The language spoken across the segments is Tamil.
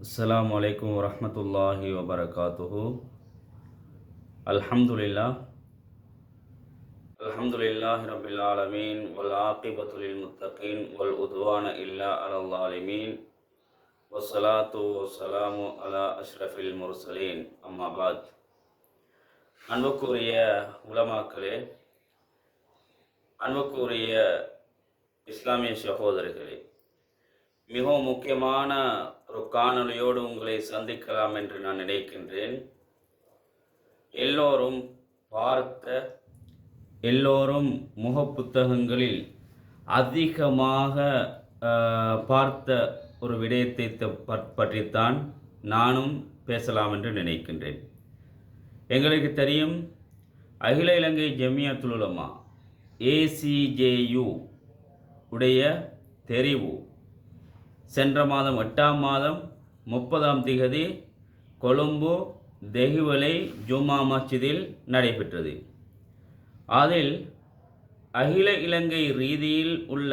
আসসালামু আলাইকুম রহমতুল্লাহি ওবরকাতহ আলহামদুলিল্লাহ আলহামদুলিল্লাহ রবিল আলমিন ওল আকিবতুল মুতাকিন ওল উদ্ওয়ান ইল্লা আল্লাহ আলমিন ওসলাত ওসালাম আলা আশরাফিল মুরসলিন আম্মাবাদ அன்புக்குரிய உலமாக்களே அன்புக்குரிய இஸ்லாமிய சகோதரர்களே மிகவும் முக்கியமான ஒரு காணொலியோடு உங்களை சந்திக்கலாம் என்று நான் நினைக்கின்றேன். எல்லோரும் பார்த்த எல்லோரும் முகப்புத்தகங்களில் அதிகமாக பார்த்த ஒரு விடயத்தை பற்- பற்றித்தான் நானும் பேசலாம் என்று நினைக்கின்றேன். எங்களுக்கு தெரியும் அகில இலங்கை ஜமியத்துல் ஏசிஜேயு உடைய தெரிவு சென்ற மாதம் எட்டாம் மாதம் முப்பதாம் திகதி கொழும்பு தெஹிவலை ஜுமா மஸ்ஜிதில் நடைபெற்றது. அதில் அகில இலங்கை ரீதியில் உள்ள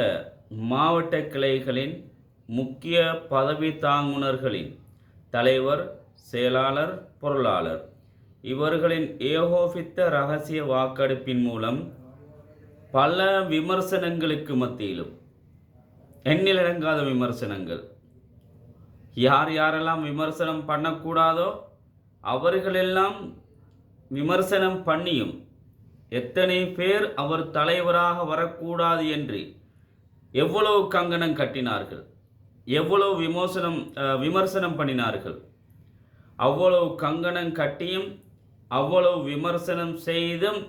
மாவட்ட கிளைகளின் முக்கிய பதவி தாங்குனர்களின் தலைவர் செயலாளர் பொருளாளர். இவர்களின் ஏகோபித்த ரகசிய வாக்கெடுப்பின் மூலம் பல விமர்சனங்களுக்கு மத்தியிலும் எண்ணிலடங்காத விமர்சனங்கள். யார் யாரெல்லாம் விமர்சனம் பண்ணக்கூடாதோ அவர்களெல்லாம் விமர்சனம் பண்ணியும் எத்தனை பேர் அவர் தலைவராக வரக்கூடாது என்று எவ்வளவு கங்கணம் கட்டினார்கள் எவ்வளவு விமோசனம் விமர்சனம் பண்ணினார்கள். அவ்வளவு கங்கணம் கட்டியும் அவ்வளவு விமர்சனம் செய்தும்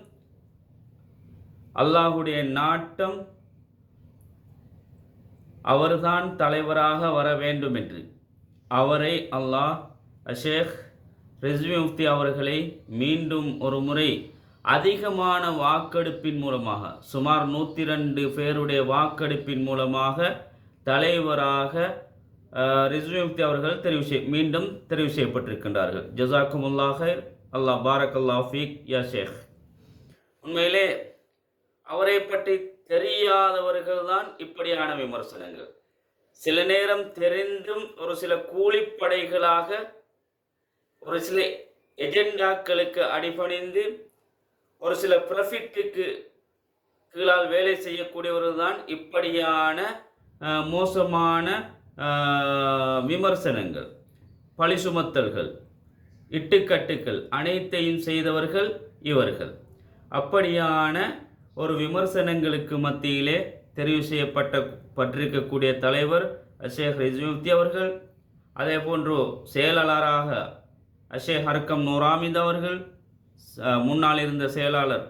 அல்லாஹுடைய நாட்டம் அவர்தான் தலைவராக வர வேண்டும் என்று அவரை அல்லாஹ் ஷேக் ரிஸ்வி முஃப்தி அவர்களை மீண்டும் ஒரு முறை அதிகமான வாக்கெடுப்பின் மூலமாக சுமார் நூற்றி ரெண்டு பேருடைய வாக்கெடுப்பின் மூலமாக தலைவராக ரிஸ்வி முஃப்தி அவர்கள் தெரிவு செய் மீண்டும் தெரிவு செய்யப்பட்டிருக்கின்றார்கள். ஜசாக்குமுல்லாக அல்லாஹ் பாரக் அல்லாஹ் ஃபீக். யா ஷேக். உண்மையிலே அவரை பற்றி தெரியாதவர்கள் தான் இப்படியான விமர்சனங்கள். சில நேரம் தெரிந்தும் ஒரு சில கூலிப்படைகளாக ஒரு சில எஜெண்டாக்களுக்கு அடிபணிந்து ஒரு சில ப்ரஃபிட்டுக்கு கீழால் வேலை செய்யக்கூடியவர்கள் தான் இப்படியான மோசமான விமர்சனங்கள். பழி சுமத்தல்கள் இட்டுக்கட்டுக்கள் அனைத்தையும் செய்தவர்கள் இவர்கள். அப்படியான ஒரு விமர்சனங்களுக்கு மத்தியிலே தெரிவு செய்யப்பட்ட பட்டிருக்கக்கூடிய தலைவர் ஷேக் ரிஜ்முப்தி அவர்கள் அதே போன்று செயலாளராக அஷேக் ஹர்கம் நூராமித் அவர்கள் முன்னால் இருந்த செயலாளர்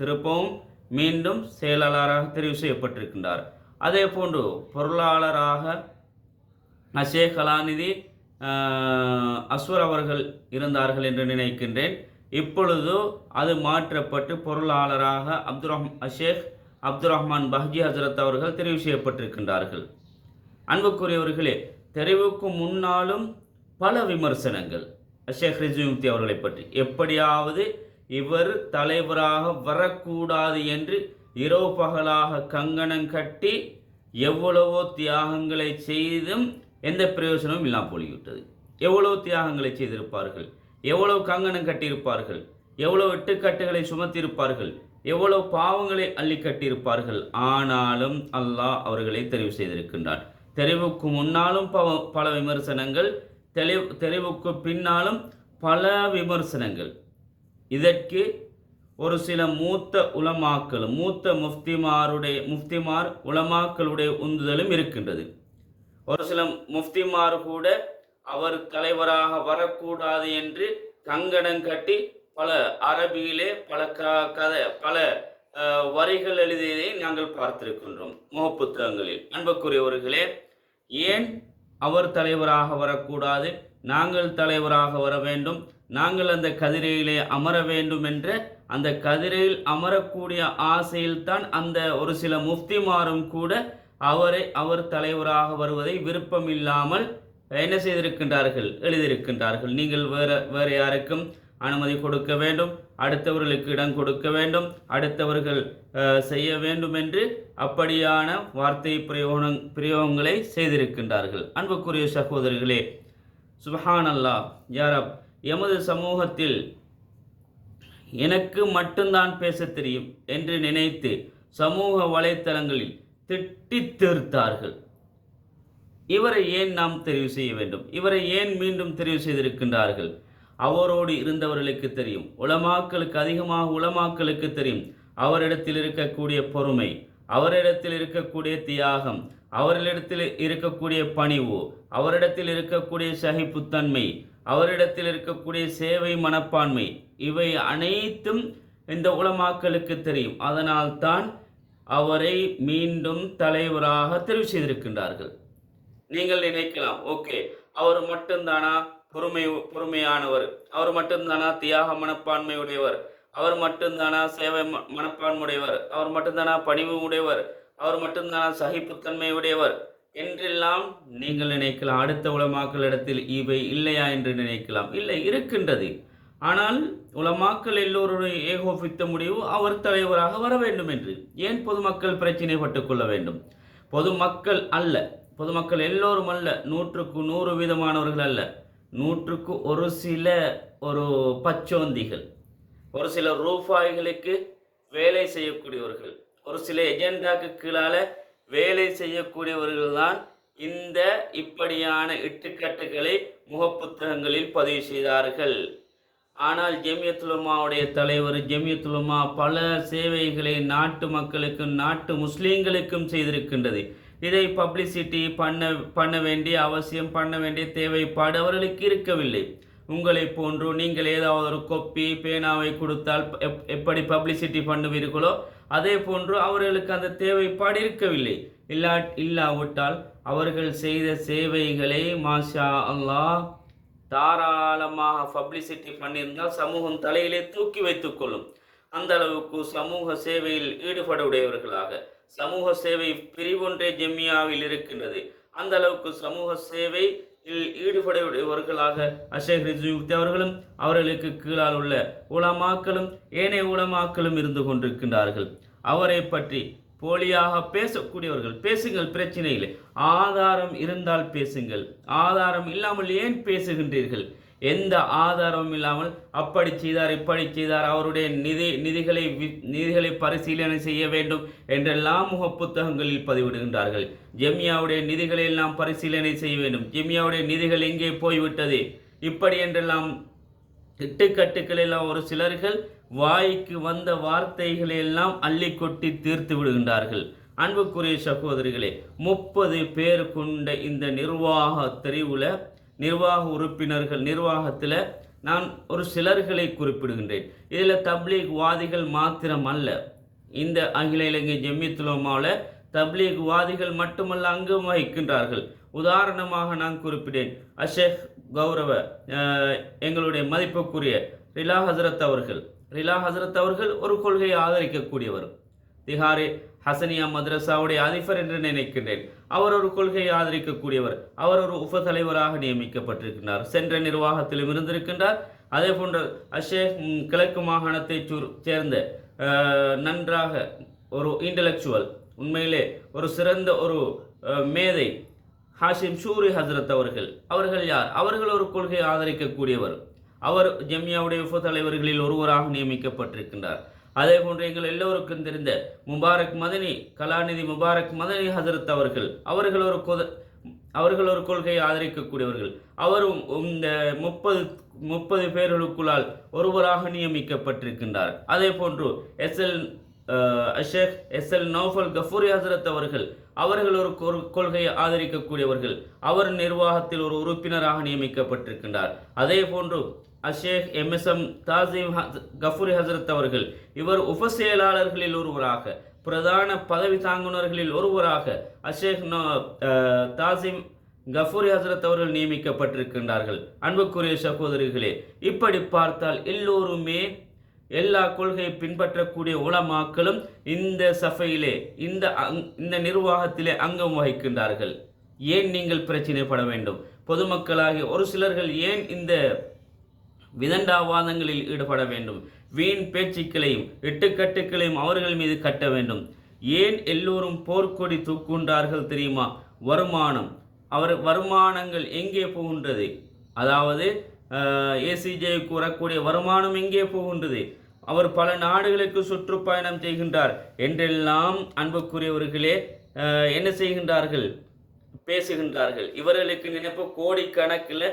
திருப்பவும் மீண்டும் செயலாளராக தெரிவு செய்யப்பட்டிருக்கின்றார். அதே போன்று பொருளாளராக அஷேக் கலாநிதி அஸ்வர் அவர்கள் இருந்தார்கள் என்று நினைக்கின்றேன். இப்பொழுது அது மாற்றப்பட்டு பொருளாளராக அப்துல் அஷேக் அப்துல் ரஹ்மான் பஹ்ஜி ஹசரத் அவர்கள் தெரிவு செய்யப்பட்டிருக்கின்றார்கள். அன்புக்குரியவர்களே தெரிவுக்கு முன்னாலும் பல விமர்சனங்கள். ஷேக் ரிஜுமுப்தி அவர்களை பற்றி. எப்படியாவது இவர் தலைவராக வரக்கூடாது என்று இரவு பகலாக கங்கணம் கட்டி எவ்வளவோ தியாகங்களை செய்தும் எந்த பிரயோஜனமும் இல்லாமல் போய்விட்டது எவ்வளவு தியாகங்களை செய்திருப்பார்கள்? எவ்வளவு கங்கணம் கட்டியிருப்பார்கள்? எவ்வளவு இட்டுக்கட்டுகளை சுமத்தியிருப்பார்கள்? எவ்வளவு பாவங்களை அள்ளி கட்டியிருப்பார்கள்? ஆனாலும் அல்லாஹ் அவர்களை தெரிவு செய்திருக்கின்றான். தெரிவுக்கு முன்னாலும் பவ- பல விமர்சனங்கள் தெளிவு தெரிவுக்கு பின்னாலும் பல விமர்சனங்கள். இதற்கு ஒரு சில மூத்த உலமாக்கள் மூத்த முஃப்திமாருடைய முஃப்திமார் உலமாக்களுடைய உந்துதலும் இருக்கின்றது. ஒரு சில முஃப்திமார் கூட அவர் தலைவராக வரக்கூடாது என்று கங்கணம் கட்டி பல அரபியிலே பல க கதை பல வரிகள் எழுதியதை நாங்கள் பார்த்திருக்கின்றோம் முகப்புத்தகங்களில் அன்புக்குரியவர்களே ஏன் அவர் தலைவராக வரக்கூடாது? நாங்கள் தலைவராக வர வேண்டும். நாங்கள் அந்த கதிரையிலே அமர வேண்டும் என்ற அந்த கதிரையில் அமரக்கூடிய ஆசையில்தான் அந்த ஒரு சில முஃப்திமாரும் கூட அவரை அவர் தலைவராக வருவதை விருப்பமில்லாமல் என்ன செய்திருக்கின்றார்கள்? எழுதியிருக்கின்றார்கள். நீங்கள் வேற வேறு யாருக்கும் அனுமதி கொடுக்க வேண்டும். அடுத்தவர்களுக்கு இடம் கொடுக்க வேண்டும். அடுத்தவர்கள் செய்ய வேண்டும் என்று அப்படியான வார்த்தை பிரயோகம் பிரயோகங்களை செய்திருக்கின்றார்கள். அன்புக்குரிய சகோதரர்களே சுபஹானல்லா அல்லாஹ் யாரப் எமது சமூகத்தில் எனக்கு மட்டும்தான் பேசத் தெரியும் என்று நினைத்து சமூக வலைத்தளங்களில் திட்டித் தீர்த்தார்கள். இவரை ஏன் நாம் தெரிவு செய்ய வேண்டும்? இவரை ஏன் மீண்டும் தெரிவு செய்திருக்கின்றார்கள்? அவரோடு இருந்தவர்களுக்கு தெரியும். உலமாக்களுக்கு அதிகமாக உலமாக்களுக்கு தெரியும். அவரிடத்தில் இருக்கக்கூடிய பொறுமை அவரிடத்தில் இருக்கக்கூடிய தியாகம் அவரிடத்தில் இருக்கக்கூடிய பணிவு அவரிடத்தில் இருக்கக்கூடிய சகிப்புத்தன்மை அவரிடத்தில் இருக்கக்கூடிய சேவை மனப்பான்மை இவை அனைத்தும் இந்த உலமாக்களுக்கு தெரியும். அதனால்தான் அவரை மீண்டும் தலைவராக தெரிவு செய்திருக்கின்றார்கள். நீங்கள் நினைக்கலாம். ஓகே. அவர் மட்டும்தானா? பொறுமை பொறுமையானவர். அவர் மட்டும்தானா? தியாக மனப்பான்மை உடையவர் அவர் மட்டும்தானா? சேவை மனப்பான்மையுடையவர். அவர் மட்டும்தானா? பணிவு உடையவர். அவர் மட்டும்தானா? சகிப்புத்தன்மை உடையவர் என்றெல்லாம் நீங்கள் நினைக்கலாம். அடுத்த உலமாக்களிடத்தில் இவை இல்லையா என்று நினைக்கலாம். இல்லை இருக்கின்றது. ஆனால் உலமாக்கள் எல்லோருடைய ஏகோபித்த முடிவு அவர் தலைவராக வர வேண்டும் என்று. ஏன் பொதுமக்கள் பிரச்சினைப்பட்டுக் கொள்ள வேண்டும்? பொதுமக்கள் அல்ல. பொதுமக்கள் எல்லோரும் அல்ல நூற்றுக்கு நூறு வீதமானவர்கள் அல்ல. நூற்றுக்கு ஒரு சில ஒரு பச்சோந்திகள். ஒரு சில ரூபாய்களுக்கு வேலை செய்யக்கூடியவர்கள். ஒரு சில எஜெண்டாக்கு கீழால வேலை செய்யக்கூடியவர்கள் தான் இந்த இப்படியான இட்டுக்கட்டுகளை முகப்புத்தகங்களில் பதிவு செய்தார்கள். ஆனால் ஜெமியத்துலமாவுடைய தலைவர் ஜெமியத்துலமா பல சேவைகளை நாட்டு மக்களுக்கும் நாட்டு முஸ்லீம்களுக்கும் செய்திருக்கின்றது. இதை பப்ளிசிட்டி பண்ண பண்ண வேண்டிய அவசியம் பண்ண வேண்டிய தேவைப்பாடு அவர்களுக்கு இருக்கவில்லை. உங்களை போன்று நீங்கள் ஏதாவது ஒரு கொப்பி பேனாவை கொடுத்தால் எப்- எப்படி பப்ளிசிட்டி பண்ணுவீர்களோ அதே போன்று அவர்களுக்கு அந்த தேவைப்பாடு இருக்கவில்லை. இல்லா இல்லாவிட்டால் அவர்கள் செய்த சேவைகளை மாஷா அல்லாஹ் தாராளமாக பப்ளிசிட்டி பண்ணியிருந்தால் சமூகம் தலையிலே தூக்கி வைத்துக்கொள்ளும் அந்த அளவுக்கு சமூக சேவையில் ஈடுபட உடையவர்களாக சமூக சேவை பிரிவொன்றே ஜெம்மியாவில் இருக்கின்றது. அந்த அளவுக்கு சமூக சேவை ஈடுபட உடையவர்களாக அஷேக் ரிஜுக்தி அவர்களும் அவர்களுக்கு கீழால் உள்ள உலமாக்களும் ஏனைய உலமாக்களும் இருந்து கொண்டிருக்கின்றார்கள். அவரை பற்றி போலியாக பேசக்கூடியவர்கள் பேசுங்கள் பிரச்சனை இல்லை ஆதாரம் இருந்தால் பேசுங்கள். ஆதாரம் இல்லாமல் ஏன் பேசுகின்றீர்கள்? எந்த ஆதாரமும் இல்லாமல் அப்படி செய்தார் இப்படி செய்தார் அவருடைய நிதி நிதிகளை வி- நிதிகளை பரிசீலனை செய்ய வேண்டும் என்றெல்லாம் முக புத்தகங்களில் பதிவிடுகின்றார்கள். ஜெமியாவுடைய நிதிகளை எல்லாம் பரிசீலனை செய்ய வேண்டும். ஜெமியாவுடைய நிதிகள் எங்கே போய்விட்டது? இப்படி என்றெல்லாம் இட்டுக்கட்டுக்கள் எல்லாம் ஒரு சிலர்கள் வாய்க்கு வந்த வார்த்தைகளை எல்லாம் அள்ளி கொட்டி தீர்த்து விடுகின்றார்கள். அன்புக்குரிய சகோதரிகளே முப்பது பேர் கொண்ட இந்த நிர்வாக தெரிவுல நிர்வாக உறுப்பினர்கள் நிர்வாகத்தில் நான் ஒரு சிலர்களை குறிப்பிடுகின்றேன். இதில் தப்லீக் வாதிகள் மாத்திரம் அல்ல இந்த அகில இலங்கை ஜெம்மித்துலோமாவில் தப்லீக் வாதிகள் மட்டுமல்ல அங்கும் வகிக்கின்றார்கள். உதாரணமாக நான் குறிப்பிட்டேன் அஷேக் கௌரவ எங்களுடைய மதிப்புக்குரிய ரிலா ஹசரத் அவர்கள். ரிலா ஹசரத் அவர்கள் ஒரு கொள்கையை ஆதரிக்கக்கூடியவர். திஹாரி ஹசனியா மதரசாவுடைய அதிபர் என்று நினைக்கின்றேன். அவர் ஒரு கொள்கையை ஆதரிக்கக்கூடியவர். அவர் ஒரு உப தலைவராக நியமிக்கப்பட்டிருக்கின்றார். சென்ற நிர்வாகத்திலும் இருந்திருக்கின்றார். அதே போன்ற அஷேக் கிழக்கு மாகாணத்தை சேர்ந்த நன்றாக ஒரு இன்டலெக்சுவல் உண்மையிலே ஒரு சிறந்த ஒரு மேதை ஹாஷிம் ஷூரி ஹசரத் அவர்கள். அவர்கள் யார்? அவர்கள் ஒரு கொள்கையை ஆதரிக்கக்கூடியவர். அவர் ஜெமியாவுடைய உப தலைவர்களில் ஒருவராக நியமிக்கப்பட்டிருக்கின்றார். அதே போன்று எங்கள் எல்லோருக்கும் தெரிந்த முபாரக் மதனி கலாநிதி முபாரக் மதனி ஹசரத் அவர்கள் அவர்கள் ஒரு கொத அவர்கள் ஒரு கொள்கையை ஆதரிக்கக்கூடியவர்கள். அவரும் இந்த முப்பது முப்பது பேர்களுக்குள்ளால் ஒருவராக நியமிக்கப்பட்டிருக்கின்றார். அதே போன்று S L Asheik S L Naufal Gafoori ஹசரத் அவர்கள் அவர்கள் ஒரு கொள்கையை ஆதரிக்கக்கூடியவர்கள். அவர் நிர்வாகத்தில் ஒரு உறுப்பினராக நியமிக்கப்பட்டிருக்கின்றார். அதே போன்று Ashsheikh M S M Thasim has- Kafoori ஹசரத் அவர்கள். இவர் உப செயலாளர்களில் ஒருவராக பிரதான பதவி தாங்குனர்களில் ஒருவராக அஷேக் நோ- தாசிம் கஃபூரி ஹசரத் அவர்கள் நியமிக்கப்பட்டிருக்கின்றார்கள். அன்புக்குரிய சகோதரிகளே இப்படி பார்த்தால் எல்லோருமே எல்லா கொள்கையை பின்பற்றக்கூடிய உலமாக்களும் இந்த சபையிலே இந்த அங்- இந்த நிர்வாகத்திலே அங்கம் வகிக்கின்றார்கள். ஏன் நீங்கள் பிரச்சனைப்பட வேண்டும்? பொதுமக்களாகிய ஒரு சிலர்கள் ஏன் இந்த விதண்டாவாதங்களில் ஈடுபட வேண்டும். வீண் பேச்சுக்களையும் எட்டுக்கட்டுக்களையும் அவர்கள் மீது கட்ட வேண்டும். ஏன் எல்லோரும் போர்க்கொடி தூக்குண்டார்கள் தெரியுமா? வருமானம். அவர் வருமானங்கள் எங்கே போகின்றது? அதாவது ஏசிஜே கூறக்கூடிய வருமானம் எங்கே போகின்றது? அவர் பல நாடுகளுக்கு சுற்றுப்பயணம் செய்கின்றார். என்றெல்லாம் அன்புக்குரியவர்களே என்ன செய்கின்றார்கள்? பேசுகின்றார்கள். இவர்களுக்கு நினைப்பு கோடிக்கணக்கில்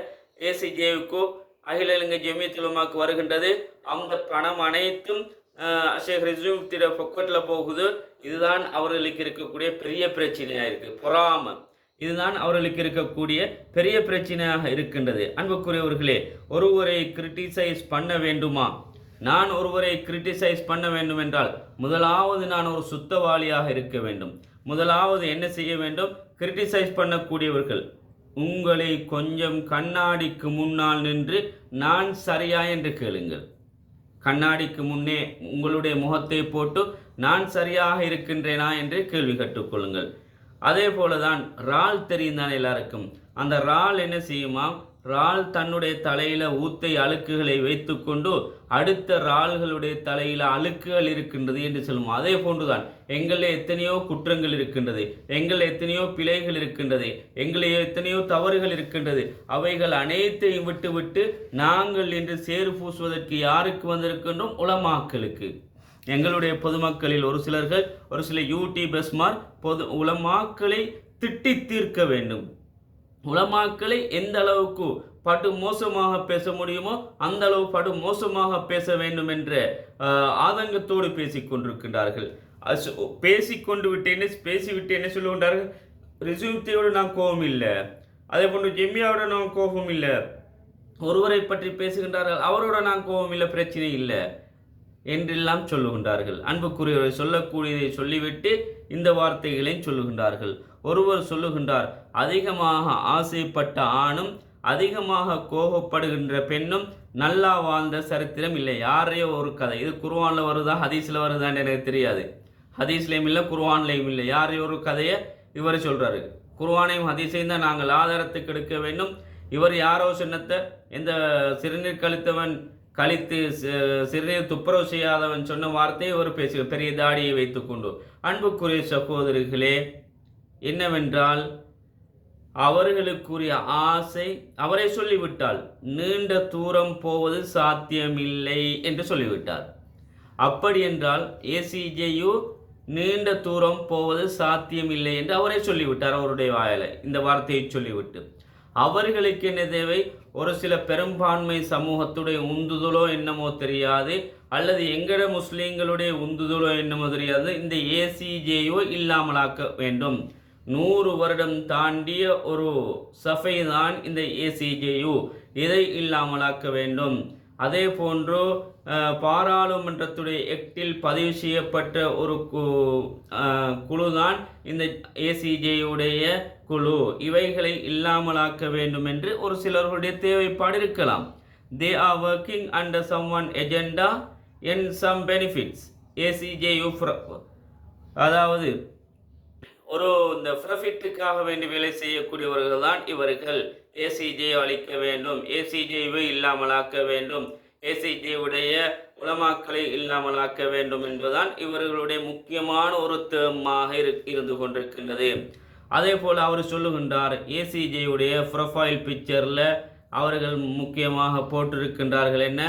ஏசிஜேவுக்கோ அகில இலங்கை ஜெமியத்துலமாக்கு வருகின்றது. அந்த பணம் அனைத்தும் ஷேக் ரிசூத்திர பொக்கெட்டில் போகுது. இதுதான் அவர்களுக்கு இருக்கக்கூடிய பெரிய பிரச்சனையாக இருக்குது பொறாமை. இதுதான் அவர்களுக்கு இருக்கக்கூடிய பெரிய பிரச்சனையாக இருக்கின்றது. அன்புக்குரியவர்களே ஒருவரை கிரிட்டிசைஸ் பண்ண வேண்டுமா? நான் ஒருவரை கிரிட்டிசைஸ் பண்ண வேண்டும் என்றால் முதலாவது நான் ஒரு சுத்தவாளியாக இருக்க வேண்டும். முதலாவது என்ன செய்ய வேண்டும்? கிரிட்டிசைஸ் பண்ணக்கூடியவர்கள். உங்களை கொஞ்சம் கண்ணாடிக்கு முன்னால் நின்று நான் சரியா என்று கேளுங்கள். கண்ணாடிக்கு முன்னே உங்களுடைய முகத்தை போட்டு நான் சரியாக இருக்கின்றேனா என்று கேள்வி கற்றுக்கொள்ளுங்கள். அதே போலதான் ரால் தெரியும் தானே எல்லாருக்கும். அந்த ரால் என்ன செய்யுமா? ரால் தன்னுடைய தலையில ஊத்தை அழுக்குகளை வைத்துக்கொண்டு அடுத்த ரால்களுடைய தலையில அழுக்குகள் இருக்கின்றது என்று சொல்லும். அதே போன்றுதான் எங்களில் எத்தனையோ குற்றங்கள் இருக்கின்றது எங்களில் எத்தனையோ பிழைகள் இருக்கின்றது எங்களில் எத்தனையோ தவறுகள் இருக்கின்றது. அவைகள் அனைத்தையும் விட்டு விட்டு நாங்கள் இன்று சேறு பூசுவதற்கு யாருக்கு வந்திருக்கின்றோம்? உலமாக்களுக்கு. எங்களுடைய பொதுமக்களில் ஒரு சிலர்கள் ஒரு சில யூடியூபர்ஸ்மார் பொது உலமாக்களை திட்டி தீர்க்க வேண்டும். உலமாக்களை எந்த அளவுக்கு படு மோசமாக பேச முடியுமோ அந்த அளவு படு மோசமாக பேச வேண்டும் என்ற ஆதங்கத்தோடு பேசிக் கொண்டிருக்கின்றார்கள். அஸ்- பேசிக்கொண்டு விட்டேன்னு என்ன பேசிவிட்டு என்ன சொல்லுகின்றார்கள். ரிசூப்தியோடு நான் கோபம் இல்லை. அதே போன்று ஜெம்மியாவோட நான் கோபம் இல்லை. ஒருவரை பற்றி பேசுகின்றார்கள் அவரோட நான் கோபம் இல்லை பிரச்சனை இல்லை என்றெல்லாம் சொல்லுகின்றார்கள். அன்புக்குரியவரை சொல்லக்கூடியதை சொல்லிவிட்டு இந்த வார்த்தைகளையும் சொல்லுகின்றார்கள். ஒருவர் சொல்லுகின்றார் அதிகமாக ஆசைப்பட்ட ஆணும் அதிகமாக கோபப்படுகின்ற பெண்ணும் நல்லா வாழ்ந்த சரித்திரம் இல்லை. யாரையோ ஒரு கதை. இது குர்வானில் வருதா ஹதீஸில் வருதான்னு எனக்கு தெரியாது. ஹதீஸ்லேயும் இல்லை குர்வான்லேயும் இல்லை. யாரையோ ஒரு கதையை இவர் சொல்கிறாரு குர்வானையும் ஹதீஸையும் தான் நாங்கள் ஆதாரத்துக்கு எடுக்க வேண்டும். இவர் யாரோ சின்னத்தை எந்த சிறுநீர் கழித்தவன் கழித்து சிறுநீர் துப்புரவு செய்யாதவன் சொன்ன வார்த்தையை இவர் பேசு பெரிய தாடியை வைத்துக்கொண்டு. அன்புக்குரிய சகோதரிகளே என்னவென்றால் அவர்களுக்குரிய ஆசை அவரை சொல்லிவிட்டால் நீண்ட தூரம் போவது சாத்தியமில்லை என்று சொல்லிவிட்டார். அப்படி என்றால் ஏசிஜேயு நீண்ட தூரம் போவது சாத்தியமில்லை என்று அவரே சொல்லிவிட்டார் அவருடைய வாயில இந்த வார்த்தையை சொல்லிவிட்டு. அவர்களுக்கு என்ன தேவை? ஒரு சில பெரும்பான்மை சமூகத்துடைய உந்துதலோ என்னமோ தெரியாது அல்லது எங்கட முஸ்லீம்களுடைய உந்துதலோ என்னமோ தெரியாது இந்த ஏசிஜேயோ இல்லாமலாக்க வேண்டும். நூறு வருடம் தாண்டிய ஒரு சஃபை தான் இந்த ஏசிஜேயு. இதை இல்லாமலாக்க வேண்டும். அதே போன்று பாராளுமன்றத்துடைய எக்டில் பதிவு செய்யப்பட்ட ஒரு கு- தான் இந்த ஏசிஜேயுடைய குழு. இவைகளை இல்லாமலாக்க வேண்டும் என்று ஒரு சிலர்களுடைய தேவைப்பாடு இருக்கலாம். They are working under some one agenda and some benefits ACJU அதாவது ஒரு இந்த ப்ரஃபிட்டுக்காக வேண்டி வேலை செய்யக்கூடியவர்கள் தான் இவர்கள் ஏசிஜே அளிக்க வேண்டும். ஏசிஜேவை இல்லாமலாக்க வேண்டும். ஏசிஜேவுடைய உலமாக்களை இல்லாமலாக்க வேண்டும் என்பதுதான் இவர்களுடைய முக்கியமான ஒரு தேமாக இரு இருந்து கொண்டிருக்கின்றது. அதே போல் அவர் சொல்லுகின்றார் ஏசிஜேயுடைய ப்ரொஃபைல் பிக்சரில் அவர்கள் முக்கியமாக போட்டிருக்கின்றார்கள். என்ன?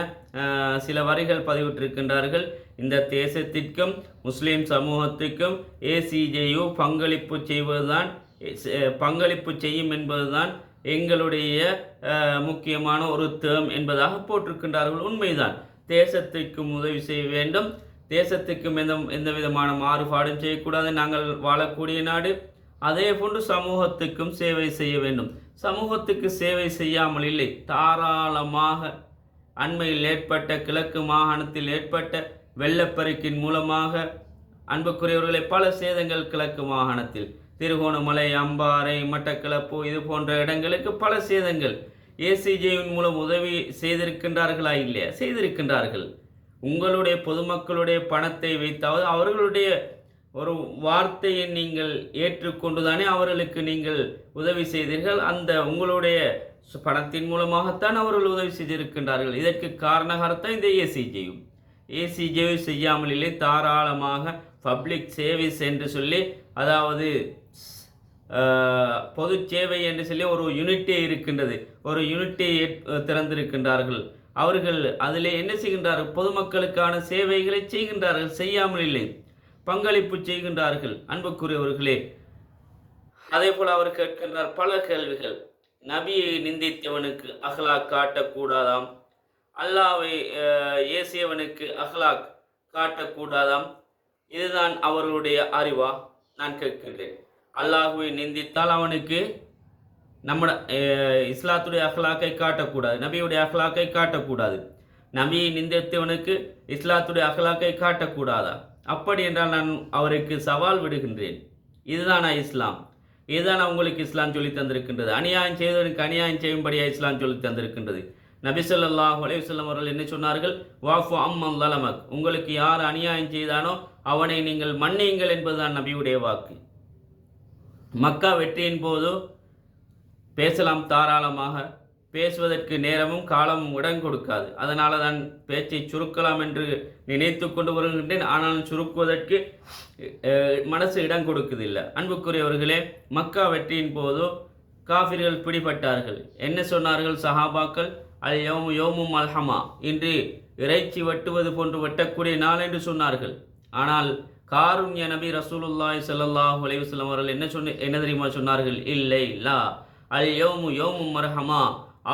சில வரிகள் பதிவிட்டிருக்கின்றார்கள். இந்த தேசத்திற்கும் முஸ்லீம் சமூகத்திற்கும் ஏசிஜேயு பங்களிப்பு செய்வதுதான் பங்களிப்பு செய்யும் என்பதுதான் எங்களுடைய முக்கியமான ஒரு தேம் என்பதாக போட்டிருக்கின்றார்கள். உண்மைதான். தேசத்திற்கும் உதவி செய்ய வேண்டும். தேசத்துக்கும் எந்த எந்த விதமான மாறுபாடும் செய்யக்கூடாது. நாங்கள் வாழக்கூடிய நாடு. அதே போன்று சமூகத்துக்கும் சேவை செய்ய வேண்டும். சமூகத்துக்கு சேவை செய்யாமல் இல்லை. தாராளமாக அண்மையில் ஏற்பட்ட கிழக்கு மாகாணத்தில் ஏற்பட்ட வெள்ளப்பெருக்கின் மூலமாக அன்புக்குரியவர்களை பல சேதங்கள் கிழக்கு மாகாணத்தில் திருகோணமலை அம்பாறை மட்டக்களப்பு இது போன்ற இடங்களுக்கு பல சேதங்கள் ஏசிஜேவின் மூலம் உதவி செய்திருக்கின்றார்களா இல்லையா? செய்திருக்கின்றார்கள். உங்களுடைய பொதுமக்களுடைய பணத்தை வைத்தாவது அவர்களுடைய ஒரு வார்த்தையை நீங்கள் ஏற்றுக்கொண்டுதானே அவர்களுக்கு நீங்கள் உதவி செய்தீர்கள். அந்த உங்களுடைய பணத்தின் மூலமாகத்தான் அவர்கள் உதவி செய்திருக்கின்றார்கள். இதற்கு காரணகாரத்தான் இந்த ஏசிஜேயும் ஏசிஜேவை செய்யாமல் தாராளமாக பப்ளிக் சேவிஸ் என்று சொல்லி அதாவது பொது சேவை என்று சொல்லி ஒரு யூனிட்டே இருக்கின்றது. ஒரு யூனிட்டை திறந்திருக்கின்றார்கள். அவர்கள் அதிலே என்ன செய்கின்றார்கள்? பொதுமக்களுக்கான சேவைகளை செய்கின்றார்கள் செய்யாமல் இல்லை பங்களிப்பு செய்கின்றார்கள். அன்புக்குரியவர்களே அதே போல் அவர் கேட்கின்றார் பல கேள்விகள். நபியை நிந்தித்தவனுக்கு அகலா காட்டக்கூடாதாம்? அல்லாவை இயேசியவனுக்கு ஏசியவனுக்கு அஹ்லாக் காட்டக்கூடாதாம்? இதுதான் அவர்களுடைய அறிவா? நான் கேட்கின்றேன். அல்லாஹுவை நிந்தித்தால் அவனுக்கு நம்ம இஸ்லாத்துடைய அஹ்லாக்கை காட்டக்கூடாது நபியுடைய அஹ்லாக்கை காட்டக்கூடாது. நபியை நிந்தித்தவனுக்கு இஸ்லாத்துடைய அஹ்லாக்கை காட்டக்கூடாதா? அப்படி என்றால் நான் அவருக்கு சவால் விடுகின்றேன். இதுதானா இஸ்லாம். இதுதான் உங்களுக்கு இஸ்லாம் சொல்லி தந்திருக்கின்றது. அநியாயம் செய்தவனுக்கு அநியாயம் செய்யும்படியாக இஸ்லாம் சொல்லி தந்திருக்கின்றது? நபிசல்லாஹ் அலையுசல்லம் அவர்கள் என்ன சொன்னார்கள்? வாஃபு அம்மன் லலமக் உங்களுக்கு யார் அநியாயம் செய்தானோ அவனை நீங்கள் மன்னியுங்கள் என்பதுதான் நபியுடைய வாக்கு. மக்கா வெற்றியின் போது பேசலாம் தாராளமாக பேசுவதற்கு நேரமும் காலமும் இடம் கொடுக்காது. அதனால தான் பேச்சை சுருக்கலாம் என்று நினைத்து கொண்டு வருகின்றேன். ஆனாலும் சுருக்குவதற்கு மனசு இடம் கொடுக்குதில்லை. அன்புக்குரியவர்களே மக்கா வெற்றியின் போது காஃபிர்கள் பிடிபட்டார்கள். என்ன சொன்னார்கள் சஹாபாக்கள்? அல் யோமு யோமும் அல்ஹமா. இன்று இறைச்சி வெட்டுவது போன்று வெட்டக்கூடிய நாள் என்று சொன்னார்கள். ஆனால் காருண்ய நபி ரசூலுல்லாய் செல்லல்லா உலைவுசல்லம் அவர்கள் என்ன சொன்ன என்ன தெரியுமா சொன்னார்கள்? இல்லை லா. அல் யோமு யோமும் மர்ஹமா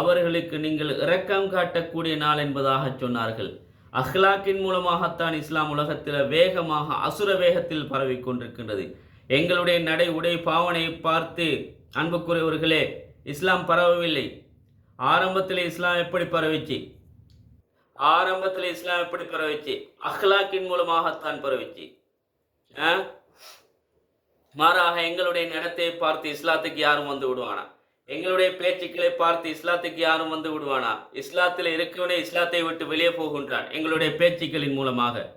அவர்களுக்கு நீங்கள் இரக்கம் காட்டக்கூடிய நாள் என்பதாக சொன்னார்கள். அஹ்லாக்கின் மூலமாகத்தான் இஸ்லாம் உலகத்தில் வேகமாக அசுர வேகத்தில் பரவி கொண்டிருக்கின்றது. எங்களுடைய நடை உடை பாவனை பார்த்து அன்புக்குரியவர்களே இஸ்லாம் பரவவில்லை. ஆரம்பத்தில் இஸ்லாம் எப்படி பரவிச்சு? ஆரம்பத்தில் இஸ்லாம் எப்படி பரவிச்சு? அஹ்லாக்கின் மூலமாகத்தான் பரவிச்சு. ஆ? மாறாக எங்களுடைய நடத்தையை பார்த்து இஸ்லாத்துக்கு யாரும் வந்து விடுவானா? எங்களுடைய பேச்சுக்களை பார்த்து இஸ்லாத்துக்கு யாரும் வந்து விடுவானா? இஸ்லாத்தில் இருக்கவனே இஸ்லாத்தை விட்டு வெளியே போகின்றான் எங்களுடைய பேச்சுக்களின் மூலமாக.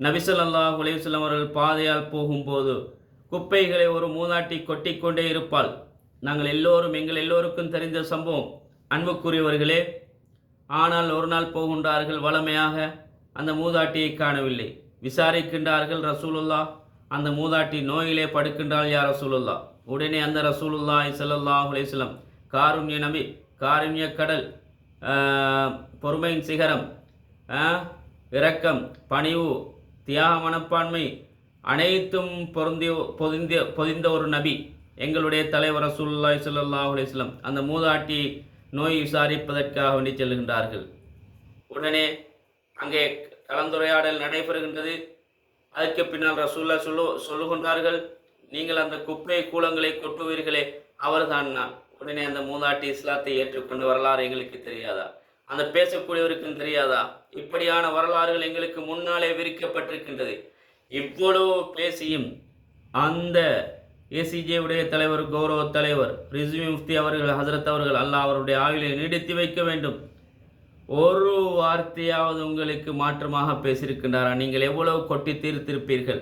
நபிசல்லா உலகம் அவர்கள் பாதையால் போகும்போது குப்பைகளை ஒரு மூதாட்டி கொட்டிக்கொண்டே இருப்பாள். நாங்கள் எல்லோரும் எங்கள் எல்லோருக்கும் தெரிந்த சம்பவம். அன்புக்குரியவர்களே ஆனால் ஒரு நாள் போகின்றார்கள் வளமையாக அந்த மூதாட்டியை காணவில்லை. விசாரிக்கின்றார்கள் ரசூலுல்லா அந்த மூதாட்டி நோயிலே படுக்கின்றாள் யார் ரசூலுல்லா. உடனே அந்த ரசூலுல்லா ஸல்லல்லாஹு அலைஹி காருண்ய நபி காருண்ய கடல் பொறுமையின் சிகரம் இரக்கம் பணிவு தியாக மனப்பான்மை அனைத்தும் பொருந்திய பொதிந்த பொதிந்த ஒரு நபி. எங்களுடைய தலைவர் ரசூலுல்லாஹி ஸல்லல்லாஹு அலிஸ்லம் அந்த மூதாட்டி நோய் விசாரிப்பதற்காக வேண்டி செல்கின்றார்கள். உடனே அங்கே கலந்துரையாடல் நடைபெறுகின்றது. அதற்கு பின்னால் ரசூல்லா சொல்லு சொல்லுகின்றார்கள் நீங்கள் அந்த குப்பை கூலங்களை கொட்டுவீர்களே அவர்தான் நான். உடனே அந்த மூதாட்டி இஸ்லாத்தை ஏற்றுக்கொண்ட வரலாறு எங்களுக்கு தெரியாதா? அந்த பேசக்கூடியவருக்கும் தெரியாதா? இப்படியான வரலாறுகள் எங்களுக்கு முன்னாலே விரிக்கப்பட்டிருக்கின்றது. இவ்வளவு பேசியும் அந்த ஏசிஜே உடைய தலைவர் கௌரவ தலைவர் ரிஸ்வி முஃப்தி அவர்கள் ஹசரத் அவர்கள் அல்லாஹ் அவருடைய ஆயுளை நீடித்து வைக்க வேண்டும். ஒரு வார்த்தையாவது உங்களுக்கு மாற்றமாக பேசியிருக்கின்றாரா? நீங்கள் எவ்வளவு கொட்டி தீர்த்திருப்பீர்கள்?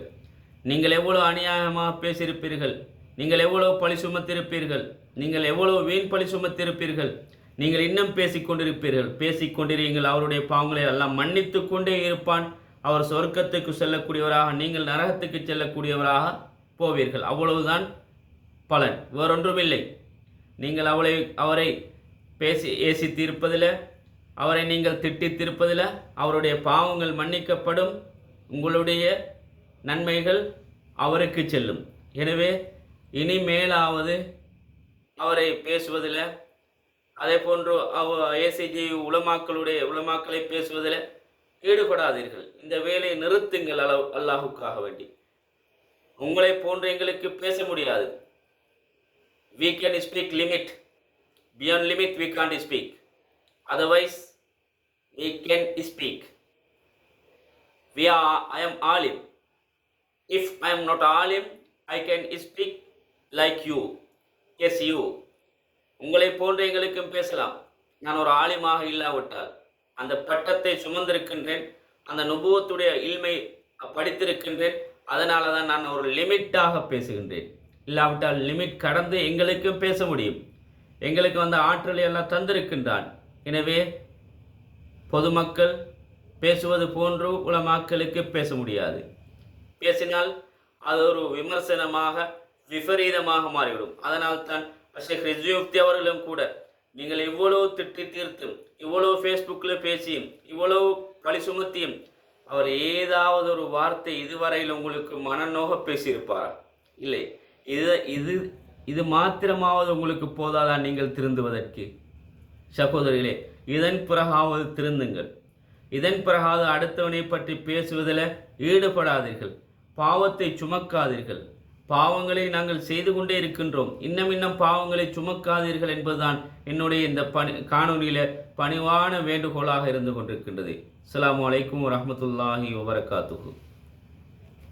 நீங்கள் எவ்வளவு அநியாயமாக பேசியிருப்பீர்கள்? நீங்கள் எவ்வளவு பழி சுமத்திருப்பீர்கள்? நீங்கள் எவ்வளவு வீண் பழி சுமத்திருப்பீர்கள்? நீங்கள் இன்னும் பேசிக்கொண்டிருப்பீர்கள் பேசிக்கொண்டிருங்கள் அவருடைய பாவங்களை எல்லாம் மன்னித்து கொண்டே இருப்பான். அவர் சொர்க்கத்துக்கு செல்லக்கூடியவராக நீங்கள் நரகத்துக்கு செல்லக்கூடியவராக போவீர்கள். அவ்வளவுதான் பலன். வேறொன்றுமில்லை. நீங்கள் அவளை அவரை பேசி ஏசி தீர்ப்பதில் அவரை நீங்கள் திட்டி தீர்ப்பதில் அவருடைய பாவங்கள் மன்னிக்கப்படும் உங்களுடைய நன்மைகள் அவருக்கு செல்லும். எனவே இனிமேலாவது அவரை பேசுவதில் அதே போன்று அவ ஏசிஜி உலமாக்களுடைய உலமாக்களை பேசுவதில் ஈடுபடாதீர்கள். இந்த வேலையை நிறுத்துங்கள் அளவு அல்லாஹுக்காக வேண்டி. உங்களை போன்று எங்களுக்கு பேச முடியாது we can speak limit beyond limit we can't speak otherwise we can speak we are I am Alim if I am not Alim I can speak like you as you உங்களை போன்று எங்களுக்கும் பேசலாம் நான் ஒரு ஆலிமாக இல்லாவிட்டால் அந்த பட்டத்தை சுமந்திருக்கின்றேன் அந்த நுபுவத்துடைய இல்மை படித்திருக்கின்றேன் அதனால தான் நான் ஒரு லிமிட்டாக பேசுகின்றேன். இல்லாவிட்டால் லிமிட் கடந்து எங்களுக்கும் பேச முடியும். எங்களுக்கு வந்த ஆற்றலை எல்லாம் தந்திருக்கின்றான். எனவே பொதுமக்கள் பேசுவது போன்று உலமாக்களுக்கு பேச முடியாது. பேசினால் அது ஒரு விமர்சனமாக விபரீதமாக மாறிவிடும். அதனால் தான் அஷேக் ரிஜுயுக்தி அவர்களும் கூட நீங்கள் இவ்வளவு திட்டி தீர்த்தும் இவ்வளவு ஃபேஸ்புக்கில் பேசியும் இவ்வளவு பழி சுமத்தியும் அவர் ஏதாவது ஒரு வார்த்தை இதுவரையில் உங்களுக்கு மனநோக பேசியிருப்பாரா? இல்லை. இது இது இது மாத்திரமாவது உங்களுக்கு போதாதா நீங்கள் திருந்துவதற்கு? சகோதரிகளே இதன் பிறகாவது திருந்துங்கள். இதன் பிறகாவது அடுத்தவனை பற்றி பேசுவதில் ஈடுபடாதீர்கள். பாவத்தை சுமக்காதீர்கள். பாவங்களை நாங்கள் செய்து கொண்டே இருக்கின்றோம். இன்னும் இன்னும் பாவங்களை சுமக்காதீர்கள் என்பதுதான் என்னுடைய இந்த பணி காணொலியில் பணிவான வேண்டுகோளாக இருந்து கொண்டிருக்கின்றது. அஸ்ஸலாமு அலைக்கும் வரமத்துல்லாஹி வபரகாத்துகு